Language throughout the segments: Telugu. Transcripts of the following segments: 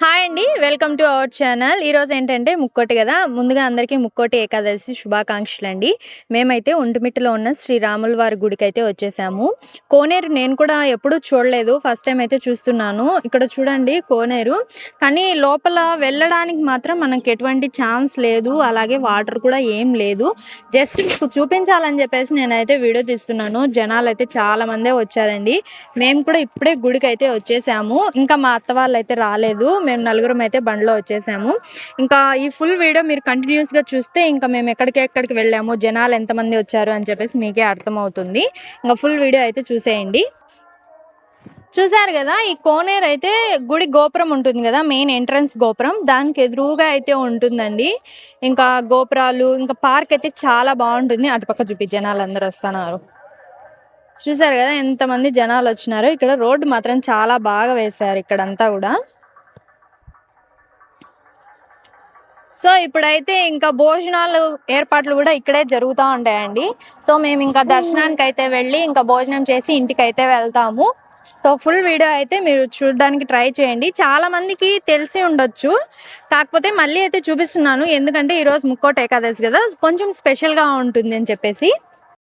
హాయ్ అండి వెల్కమ్ టు అవర్ ఛానల్. ఈరోజు ఏంటంటే ముక్కోటి కదా ముందుగా అందరికీ ముక్కోటి ఏకాదశి శుభాకాంక్షలు అండి మేమైతే ఒంటిమిట్టలో ఉన్న శ్రీరాముల వారి గుడికి అయితే వచ్చేసాము. కోనేరు నేను కూడా ఎప్పుడూ చూడలేదు ఫస్ట్ టైం అయితే చూస్తున్నాను. ఇక్కడ చూడండి కోనేరు. కానీ లోపల వెళ్ళడానికి మాత్రం మనకి ఎటువంటి ఛాన్స్ లేదు అలాగే వాటర్ కూడా ఏం లేదు. జస్ట్ మీకు చూపించాలని చెప్పేసి నేనైతే వీడియో తీస్తున్నాను. జనాలు అయితే చాలా మందే వచ్చారండి. మేము కూడా ఇప్పుడే గుడికి అయితే వచ్చేసాము. ఇంకా మా అత్త వాళ్ళు అయితే రాలేదు. మేము నలుగురం అయితే బండిలో వచ్చేసాము. ఇంకా ఈ ఫుల్ వీడియో మీరు కంటిన్యూస్గా చూస్తే ఇంకా మేము ఎక్కడికి ఎక్కడికి వెళ్ళాము జనాలు ఎంతమంది వచ్చారు అని చెప్పేసి మీకే అర్థమవుతుంది. ఇంకా ఫుల్ వీడియో అయితే చూసేయండి. చూసారు కదా ఈ కోనేరు అయితే గుడి గోపురం ఉంటుంది కదా మెయిన్ ఎంట్రన్స్ గోపురం. దానికి ఎదురుగా అయితే ఉంటుందండి. ఇంకా గోపురాలు ఇంకా పార్క్ అయితే చాలా బాగుంటుంది. అటుపక్క చూపి జనాలు అందరూ వస్తున్నారు. చూసారు కదా ఎంతమంది జనాలు వచ్చినారు. ఇక్కడ రోడ్డు మాత్రం చాలా బాగా వేశారు ఇక్కడంతా కూడా. సో ఇప్పుడైతే ఇంకా భోజనాలు ఏర్పాట్లు కూడా ఇక్కడే జరుగుతూ ఉంటాయండి. సో మేము ఇంకా దర్శనానికి అయితే వెళ్ళి ఇంకా భోజనం చేసి ఇంటికి అయితే వెళ్తాము. సో ఫుల్ వీడియో అయితే మీరు చూడడానికి ట్రై చేయండి. చాలా మందికి తెలిసి ఉండొచ్చు. కాకపోతే మళ్ళీ అయితే చూపిస్తున్నాను. ఎందుకంటే ఈరోజు ముక్కోట ఏకాదశి కదా కొంచెం స్పెషల్గా ఉంటుంది అని చెప్పేసి.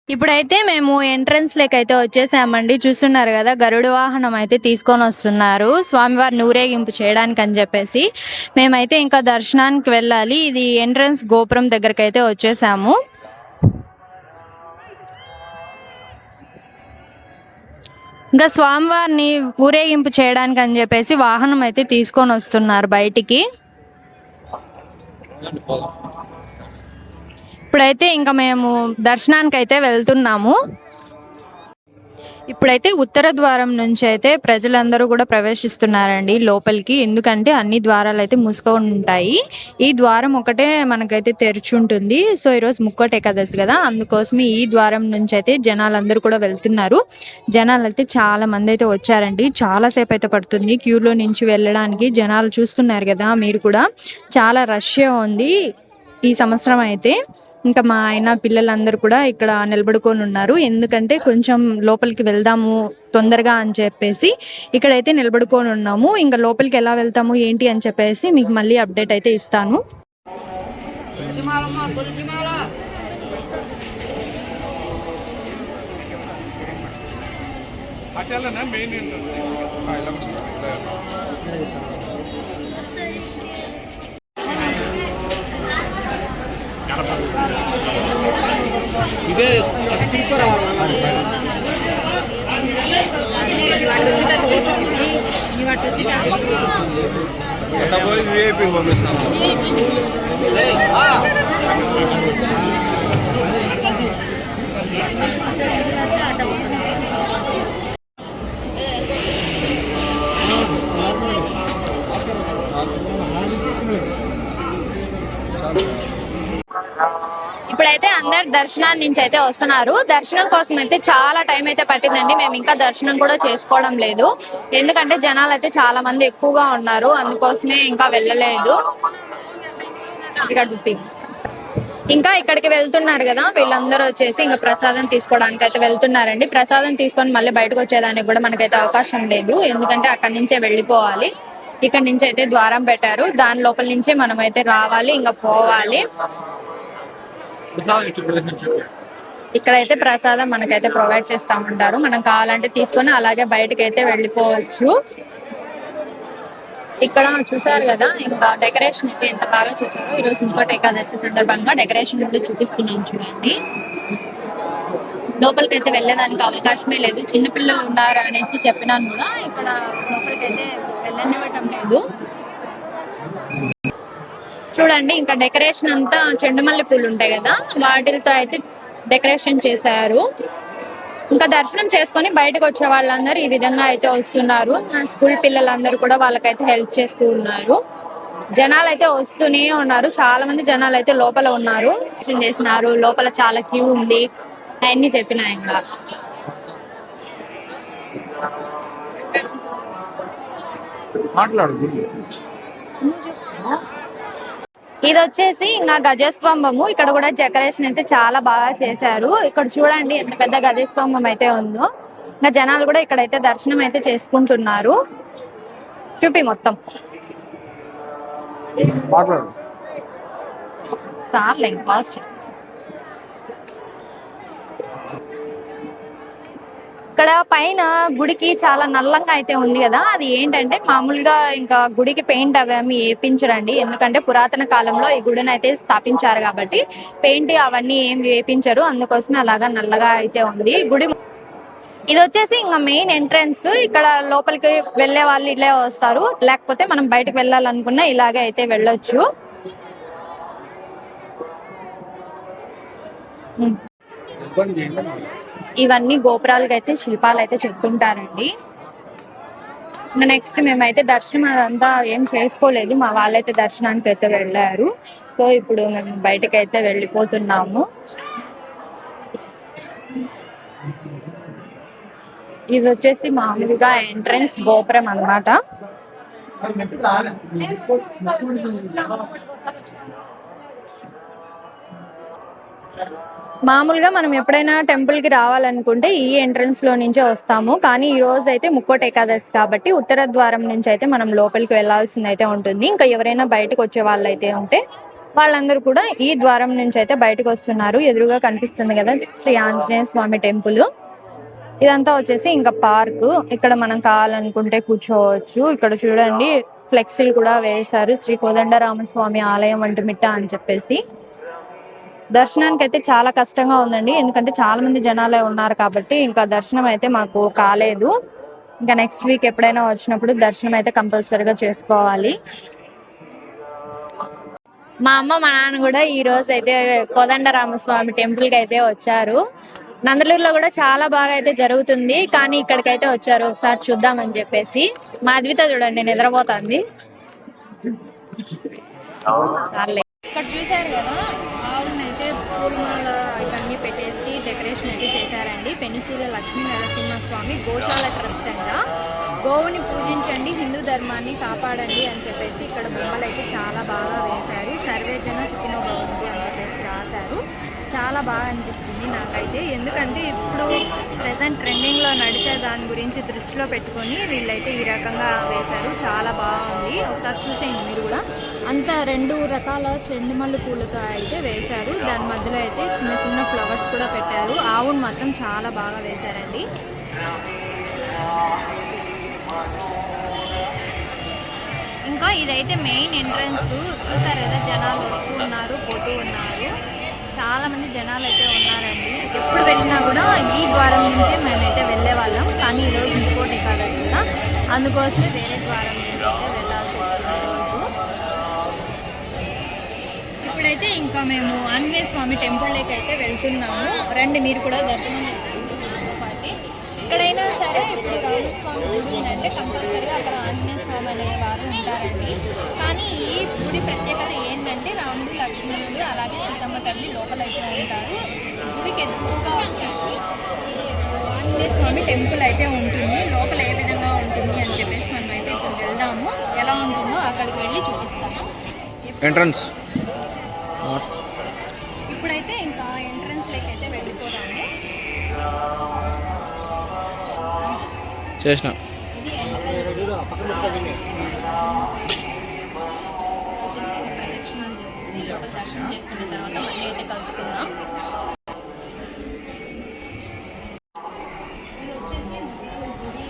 ఇప్పుడైతే మేము ఎంట్రన్స్ లేక అయితే వచ్చేసామండి. చూస్తున్నారు కదా గరుడ వాహనం అయితే తీసుకొని వస్తున్నారు. స్వామివారిని ఊరేగింపు చేయడానికి అని చెప్పేసి మేమైతే ఇంకా దర్శనానికి వెళ్ళాలి. ఇది ఎంట్రన్స్ గోపురం దగ్గరికి అయితే వచ్చేసాము. ఇంకా స్వామివారిని ఊరేగింపు చేయడానికి అని చెప్పేసి వాహనం అయితే తీసుకొని వస్తున్నారు బయటికి. ఇప్పుడైతే ఇంకా మేము దర్శనానికి అయితే వెళ్తున్నాము. ఇప్పుడైతే ఉత్తర ద్వారం నుంచి అయితే ప్రజలందరూ కూడా ప్రవేశిస్తున్నారండి లోపలికి. ఎందుకంటే అన్ని ద్వారాలు అయితే మూసుకొని ఉంటాయి. ఈ ద్వారం ఒకటే మనకైతే తెరిచి ఉంటుంది సో ఈరోజు ముక్కోటి ఏకాదశి కదా. అందుకోసమే ఈ ద్వారం నుంచి అయితే జనాలందరూ కూడా వెళ్తున్నారు. జనాలు అయితే చాలా మంది అయితే వచ్చారండి. చాలాసేపు అయితే పడుతుంది. క్యూలో నుంచి వెళ్ళడానికి జనాలు చూస్తున్నారు కదా మీరు కూడా. చాలా రష్గా ఉంది ఈ సంవత్సరం అయితే. ఇంకా మా ఆయన పిల్లలందరూ కూడా ఇక్కడ నిలబడుకొని ఉన్నారు ఎందుకంటే కొంచెం లోపలికి వెళ్దాము తొందరగా అని చెప్పేసి ఇక్కడైతే నిలబడుకొని ఉన్నాము ఇంకా లోపలికి ఎలా వెళ్తాము ఏంటి అని చెప్పేసి మీకు మళ్ళీ అప్డేట్ అయితే ఇస్తాను. అటెల్లనా మెయిన్ ఇదే పోయి విఐపి పంపిస్తాను ఇప్పుడైతే అందరు దర్శనాన్ని నుంచి అయితే వస్తున్నారు. దర్శనం కోసం అయితే చాలా టైం అయితే పట్టిందండి. మేము ఇంకా దర్శనం కూడా చేసుకోవడం లేదు. ఎందుకంటే జనాలు అయితే చాలా మంది ఎక్కువగా ఉన్నారు. అందుకోసమే ఇంకా వెళ్ళలేదు. ఇక్కడ ఇంకా ఇక్కడికి వెళ్తున్నారు కదా వీళ్ళందరూ వచ్చేసి ఇంకా ప్రసాదం తీసుకోవడానికి అయితే వెళ్తున్నారండి. ప్రసాదం తీసుకొని మళ్ళీ బయటకు వచ్చేదానికి కూడా మనకైతే అవకాశం లేదు. ఎందుకంటే అక్కడి నుంచే వెళ్ళిపోవాలి. ఇక్కడ నుంచి అయితే ద్వారం పెట్టారు. దాని లోపల నుంచే మనం అయితే రావాలి ఇంకా పోవాలి. ఇక్కడైతే ప్రసాదం మనకైతే ప్రొవైడ్ చేస్తా ఉంటారు మనం కావాలంటే తీసుకొని అలాగే బయటకి అయితే వెళ్ళిపోవచ్చు. ఇక్కడ చూసారు కదా ఇంకా డెకరేషన్ అయితే ఎంత బాగా చేశారో ఈ రోజు ఇంకోటి ఏకాదశి సందర్భంగా డెకరేషన్ కూడా చూపిస్తున్నాను చూడండి. లోపలికి అయితే వెళ్ళడానికి అవకాశమే లేదు. చిన్న పిల్లలు ఉన్నారు అనేసి చెప్పినాను కూడా ఇక్కడ లోపలికి అయితే వెళ్ళనివ్వటం లేదు. చూడండి ఇంకా డెకరేషన్ అంతా చెండుమల్లి పూలు ఉంటాయి కదా వాటితో అయితే డెకరేషన్ చేశారు. ఇంకా దర్శనం చేసుకొని బయటకు వచ్చే వాళ్ళందరూ ఈ విధంగా అయితే వస్తున్నారు. స్కూల్ పిల్లలందరూ కూడా వాళ్ళకైతే హెల్ప్ చేస్తూ ఉన్నారు. జనాలు అయితే వస్తూనే ఉన్నారు. చాలా మంది జనాలు అయితే లోపల ఉన్నారు. దర్శనం చేసినారు. లోపల చాలా క్యూ ఉంది. అవన్నీ చెప్పిన ఇంకా. మాట్లాడు ఇది వచ్చేసి ఇంకా గజస్తంభము. ఇక్కడ కూడా డెకరేషన్ అయితే చాలా బాగా చేశారు. ఇక్కడ చూడండి ఎంత పెద్ద గజస్తంభం అయితే ఉందో. ఇంకా జనాలు కూడా ఇక్కడైతే దర్శనం అయితే చేసుకుంటున్నారు. చూపి మొత్తం. సార్లే ఫాస్ట్ ఇక్కడ పైన గుడికి చాలా నల్లంగా అయితే ఉంది కదా. అది ఏంటంటే మామూలుగా ఇంకా గుడికి పెయింట్ అవేమి వేపించరండి. ఎందుకంటే పురాతన కాలంలో ఈ గుడిని అయితే స్థాపించారు కాబట్టి పెయింట్ అవన్నీ ఏం వేపించరు. అందుకోసమే అలాగా నల్లగా అయితే ఉంది. గుడి ఇది వచ్చేసి ఇంకా మెయిన్ ఎంట్రన్స్. ఇక్కడ లోపలికి వెళ్ళే వాళ్ళు ఇలా వస్తారు. లేకపోతే మనం బయటకు వెళ్ళాలనుకున్నా ఇలాగే అయితే వెళ్ళొచ్చు. ఇవన్నీ గోపురాలకి అయితే శిల్పాలు అయితే చెప్తుంటారండి. నెక్స్ట్ మేమైతే దర్శనం అదంతా ఏం చేసుకోలేదు. మా వాళ్ళైతే దర్శనానికి అయితే వెళ్ళారు. సో ఇప్పుడు మేము బయటకు అయితే వెళ్ళిపోతున్నాము. ఇది వచ్చేసి మామూలుగా ఎంట్రన్స్ గోపురం అన్నమాట. మామూలుగా మనం ఎప్పుడైనా టెంపుల్కి రావాలనుకుంటే ఈ ఎంట్రన్స్లో నుంచే వస్తాము. కానీ ఈ రోజు అయితే ముక్కోట ఏకాదశి కాబట్టి ఉత్తర ద్వారం నుంచి అయితే మనం లోపలికి వెళ్ళాల్సింది అయితే ఉంటుంది. ఇంకా ఎవరైనా బయటకు వచ్చే వాళ్ళు అయితే ఉంటే వాళ్ళందరూ కూడా ఈ ద్వారం నుంచి అయితే బయటకు వస్తున్నారు. ఎదురుగా కనిపిస్తుంది కదా శ్రీ ఆంజనేయ స్వామి టెంపుల్ ఇదంతా వచ్చేసి ఇంకా పార్క్ ఇక్కడ మనం కావాలనుకుంటే కూర్చోవచ్చు. ఇక్కడ చూడండి ఫ్లెక్సీలు కూడా వేశారు. శ్రీ కోదండరామస్వామి ఆలయం వంటి మిట్ట అని చెప్పేసి. దర్శనానికి అయితే చాలా కష్టంగా ఉందండి. ఎందుకంటే చాలా మంది జనాలే ఉన్నారు కాబట్టి ఇంకా దర్శనం అయితే మాకు కాలేదు. ఇంకా నెక్స్ట్ వీక్ ఎప్పుడైనా వచ్చినప్పుడు దర్శనం అయితే కంపల్సరీగా చేసుకోవాలి. మా అమ్మ మా నాన్న కూడా ఈ రోజు అయితే కోదండరామస్వామి టెంపుల్కి అయితే వచ్చారు. నందలూరులో కూడా చాలా బాగా అయితే జరుగుతుంది. కానీ ఇక్కడికైతే వచ్చారు. ఒకసారి చూద్దామని చెప్పేసి. మా అద్విత చూడండి నిద్రపోతుంది. చాలే. ఇక్కడ చూశారు కదా? ఆవులను అయితే పూలమాల ఇవన్నీ పెట్టేసి డెకరేషన్ అయితే చేశారండి. పెనుశీల లక్ష్మీ నరసింహస్వామి గోశాల ట్రస్ట్ అంట. గోవుని పూజించండి హిందూ ధర్మాన్ని కాపాడండి అని చెప్పేసి ఇక్కడ బొమ్మలు అయితే చాలా బాగా వేశారు. సర్వేజన సుఖినో భవంతి అని చెప్పేసి రాశారు. చాలా బాగా అనిపిస్తుంది నాకైతే. ఎందుకంటే ఇప్పుడు ప్రజెంట్ ట్రెండింగ్లో నడిచే దాని గురించి దృష్టిలో పెట్టుకొని వీళ్ళైతే ఈ రకంగా వేశారు. చాలా బాగుంది. ఒకసారి చూసేయండి మీరు కూడా. అంత రెండు రకాల చెండు మల్లె పూలతో అయితే వేశారు. దాని మధ్యలో అయితే చిన్న చిన్న ఫ్లవర్స్ కూడా పెట్టారు. ఆవును మాత్రం చాలా బాగా వేశారండి. ఇంకా ఇదైతే మెయిన్ ఎంట్రన్స్. చూసారు కదా జనాలు వస్తూ ఉన్నారు పోతూ ఉన్నారు. చాలా మంది జనాలు అయితే ఉన్నారండి. ఎప్పుడు వెళ్ళినా కూడా ఈ ద్వారం నుంచే మేమైతే వెళ్ళే వాళ్ళం కానీ ఈరోజు ఇంకోటి కాదు కదా అందుకోసమే వేరే ద్వారం నుంచి అయితే ఇంకా మేము ఆంజనేయ స్వామి టెంపుల్లోకి అయితే వెళ్తున్నాము. రండి మీరు కూడా దర్శనం చేసుకుంటున్నాము మాతో ఎక్కడైనా సరే ఇప్పుడు రామస్వామి గుడి ఉందంటే కంపల్సరీగా అక్కడ ఆంజనేయ స్వామి అనే వారు ఉంటారండి. కానీ ఈ గుడి ప్రత్యేకత ఏంటంటే రాముడు లక్ష్మణుడు అలాగే సీతమ్మ తల్లి లోపల అయితే ఉంటారు. గుడికి ఎదురుగా వచ్చేసి ఆంజనేయ స్వామి టెంపుల్ అయితే ఉంటుంది. లోపల ఏ విధంగా ఉంటుంది అని చెప్పేసి మనం అయితే ఇప్పుడు వెళ్దాము. ఎలా ఉంటుందో అక్కడికి వెళ్ళి చూపిస్తాము. ఎంట్రన్స్ ఇప్పుడైతే ఇంకా ఎంట్రన్స్ లెక్క అయితే వెళ్ళిపోదాము చేసిన. ప్రదక్షిణాలు చేసేసి లోపల దర్శనం చేసుకున్న తర్వాత మళ్ళీ అయితే కలుసుకుందాం ఇది వచ్చేసి మొత్తం గుడి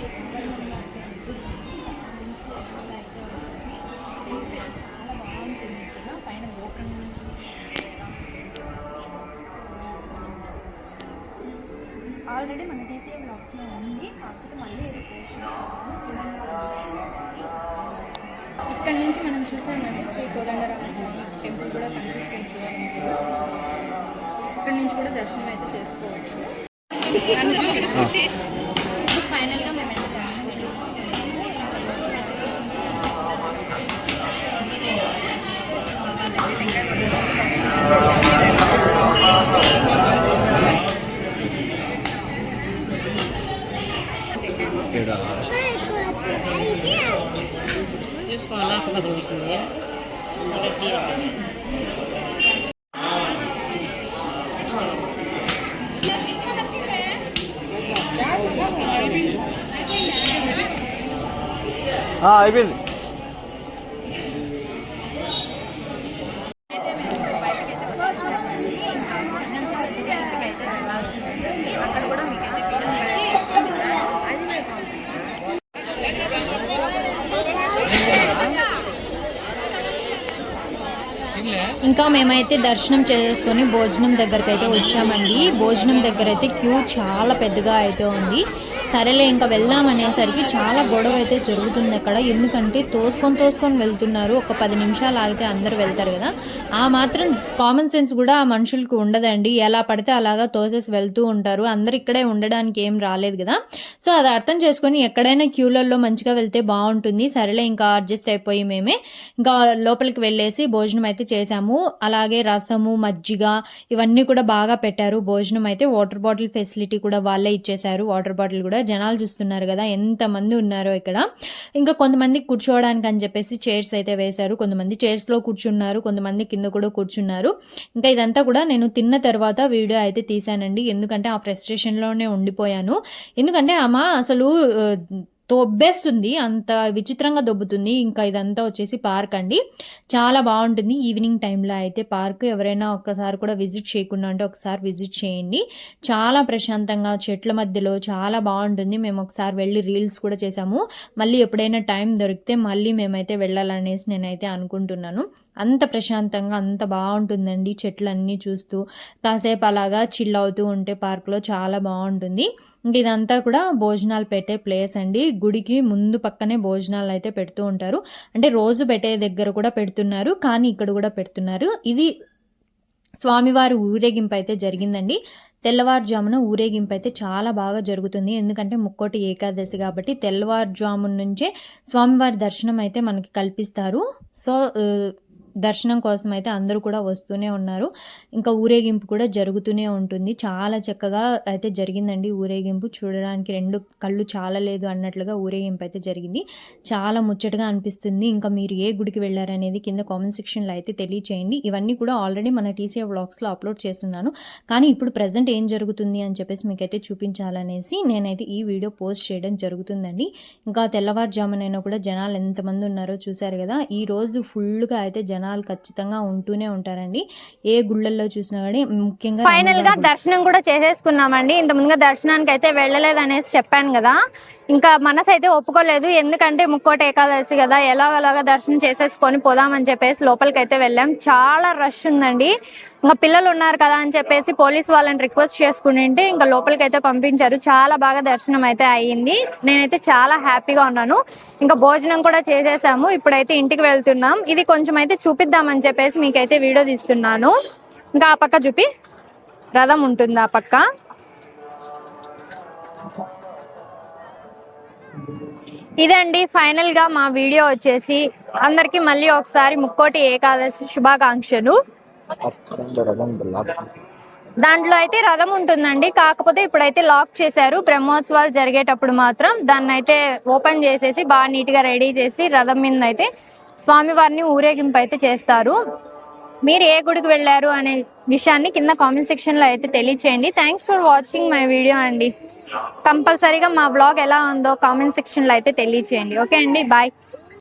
చాలా బాగుంటుంది కదా పైన గోపురం నుంచి ఆల్రెడీ మన తీసే బ్లాగ్స్లో ఉంది. కాకపోతే మళ్ళీ ఇక్కడ నుంచి మనం చూసామంటే శ్రీ కోదండరామస్వామి టెంపుల్ కూడా కనిపిస్తుంది చూడండి. ఇక్కడ నుంచి కూడా దర్శనం అయితే చేసుకోవచ్చు ఇప్పుడు ఫైనల్గా మేము అయితే దర్శనం చూసుకోవాలా ఒక దొరుకుతుంది అయిపోయింది. ఇంకా మేమైతే దర్శనం చేసుకొని భోజనం దగ్గరకైతే వచ్చామండి. భోజనం దగ్గర అయితే క్యూ చాలా పెద్దగా అయితే ఉంది. సరేలే ఇంకా వెళ్దాం అనేసరికి చాలా గొడవ అయితే జరుగుతుంది అక్కడ. ఎందుకంటే తోసుకొని తోసుకొని వెళ్తున్నారు. ఒక పది నిమిషాలు ఆగితే అందరు వెళ్తారు కదా. ఆ మాత్రం కామన్ సెన్స్ కూడా ఆ మనుషులకు ఉండదండి. ఎలా పడితే అలాగా తోసేసి వెళ్తూ ఉంటారు. అందరు ఇక్కడే ఉండడానికి ఏం రాలేదు కదా. సో అది అర్థం చేసుకొని ఎక్కడైనా క్యూలల్లో మంచిగా వెళ్తే బాగుంటుంది. సరేలే ఇంకా అడ్జస్ట్ అయిపోయి మేమే ఇంకా లోపలికి వెళ్ళేసి భోజనం అయితే చేసాము అలాగే రసము మజ్జిగ ఇవన్నీ కూడా బాగా పెట్టారు. భోజనం అయితే వాటర్ బాటిల్ ఫెసిలిటీ కూడా వాళ్ళే ఇచ్చేశారు. వాటర్ బాటిల్ కూడా జనాలు చూస్తున్నారు కదా ఎంతమంది ఉన్నారో ఇక్కడ. ఇంకా కొంతమంది కూర్చోవడానికి అని చెప్పేసి చైర్స్ అయితే వేశారు. కొంతమంది చైర్స్లో కూర్చున్నారు కొంతమంది కింద కూడా కూర్చున్నారు. ఇంకా ఇదంతా కూడా నేను తిన్న తర్వాత వీడియో అయితే తీశానండి. ఎందుకంటే ఆ ఫ్రస్ట్రేషన్లోనే ఉండిపోయాను. ఎందుకంటే ఆమె అసలు దొబ్బేస్తుంది అంత విచిత్రంగా దొబ్బుతుంది. ఇంకా ఇదంతా వచ్చేసి పార్క్ అండి. చాలా బాగుంటుంది ఈవినింగ్ టైంలో అయితే పార్క్. ఎవరైనా ఒక్కసారి కూడా విజిట్ చేయకుండా అంటే ఒకసారి విజిట్ చేయండి. చాలా ప్రశాంతంగా చెట్ల మధ్యలో చాలా బాగుంటుంది. మేము ఒకసారి వెళ్ళి రీల్స్ కూడా చేసాము మళ్ళీ ఎప్పుడైనా టైం దొరికితే మళ్ళీ మేమైతే వెళ్ళాలనేసి నేనైతే అనుకుంటున్నాను. అంత ప్రశాంతంగా అంత బాగుంటుందండి చెట్లన్నీ చూస్తూ. కాసేపు అలాగా చిల్ అవుతూ ఉంటే పార్క్లో చాలా బాగుంటుంది. ఇంక ఇదంతా కూడా భోజనాలు పెట్టే ప్లేస్ అండి. గుడికి ముందు పక్కనే భోజనాలు అయితే పెడుతూ ఉంటారు. అంటే రోజు పెట్టే దగ్గర కూడా పెడుతున్నారు కానీ ఇక్కడ కూడా పెడుతున్నారు. ఇది స్వామివారి ఊరేగింపు అయితే జరిగిందండి. తెల్లవారుజామున ఊరేగింపు అయితే చాలా బాగా జరుగుతుంది. ఎందుకంటే ముక్కోటి ఏకాదశి కాబట్టి తెల్లవారుజామున నుంచే స్వామివారి దర్శనం అయితే మనకి కల్పిస్తారు. సో దర్శనం కోసం అయితే అందరూ కూడా వస్తూనే ఉన్నారు. ఇంకా ఊరేగింపు కూడా జరుగుతూనే ఉంటుంది. చాలా చక్కగా అయితే జరిగిందండి ఊరేగింపు. చూడడానికి రెండు కళ్ళు చాలా లేదు అన్నట్లుగా ఊరేగింపు అయితే జరిగింది. చాలా ముచ్చటగా అనిపిస్తుంది. ఇంకా మీరు ఏ గుడికి వెళ్ళారనేది కింద కామెంట్ సెక్షన్లో అయితే తెలియచేయండి. ఇవన్నీ కూడా ఆల్రెడీ మన టీసీఏ బ్లాగ్స్లో అప్లోడ్ చేస్తున్నాను. కానీ ఇప్పుడు ప్రజెంట్ ఏం జరుగుతుంది అని చెప్పేసి మీకైతే చూపించాలనేసి నేనైతే ఈ వీడియో పోస్ట్ చేయడం జరుగుతుందండి. ఇంకా తెల్లవారుజామునైనా కూడా జనాలు ఎంతమంది ఉన్నారో చూశారు కదా. ఈ రోజు ఫుల్గా అయితే జనాలు ఖచ్చితంగా ఉంటూనే ఉంటారండి. ఏ గుళ్ళల్లో చూసినా కానీ ముఖ్యంగా ఫైనల్గా దర్శనం కూడా చేసేసుకున్నామండి. ఇంత ముందుగా దర్శనానికి అయితే వెళ్ళలేదు అనేసి చెప్పాను కదా. ఇంకా మనసు అయితే ఒప్పుకోలేదు. ఎందుకంటే ముక్కోటి ఏకాదశి కదా. ఎలాగలాగా దర్శనం చేసేసుకొని పోదామని చెప్పేసి లోపలికి అయితే వెళ్ళాం. చాలా రష్ ఉందండి. ఇంకా పిల్లలు ఉన్నారు కదా అని చెప్పేసి పోలీస్ వాళ్ళని రిక్వెస్ట్ చేసుకుని ఇంకా లోపలికి అయితే పంపించారు. చాలా బాగా దర్శనం అయితే అయ్యింది. నేనైతే చాలా హ్యాపీగా ఉన్నాను. ఇంకా భోజనం కూడా చేసేసాము. ఇప్పుడైతే ఇంటికి వెళ్తున్నాం. ఇది కొంచెం అయితే చూపిద్దామని చెప్పేసి మీకైతే వీడియో తీస్తున్నాను. ఇంకా ఆ పక్క చూపి. రథం ఉంటుంది ఆ పక్క. ఇదండి ఫైనల్గా మా వీడియో వచ్చేసి. అందరికి మళ్ళీ ఒకసారి ముక్కోటి ఏకాదశి శుభాకాంక్షలు. దాంట్లో అయితే రథం ఉంటుందండి. కాకపోతే ఇప్పుడైతే లాక్ చేశారు. బ్రహ్మోత్సవాలు జరిగేటప్పుడు మాత్రం దాన్ని అయితే ఓపెన్ చేసేసి బాగా నీట్గా రెడీ చేసి రథం మీద అయితే స్వామివారిని ఊరేగింపు అయితే చేస్తారు. మీరు ఏ గుడికి వెళ్ళారు అనే విషయాన్ని కింద కామెంట్ సెక్షన్లో అయితే తెలియచేయండి. Thanks for watching my video అండి. కంపల్సరీగా మా బ్లాగ్ ఎలా ఉందో కామెంట్ సెక్షన్లో అయితే తెలియచేయండి. ఓకే అండి. బాయ్.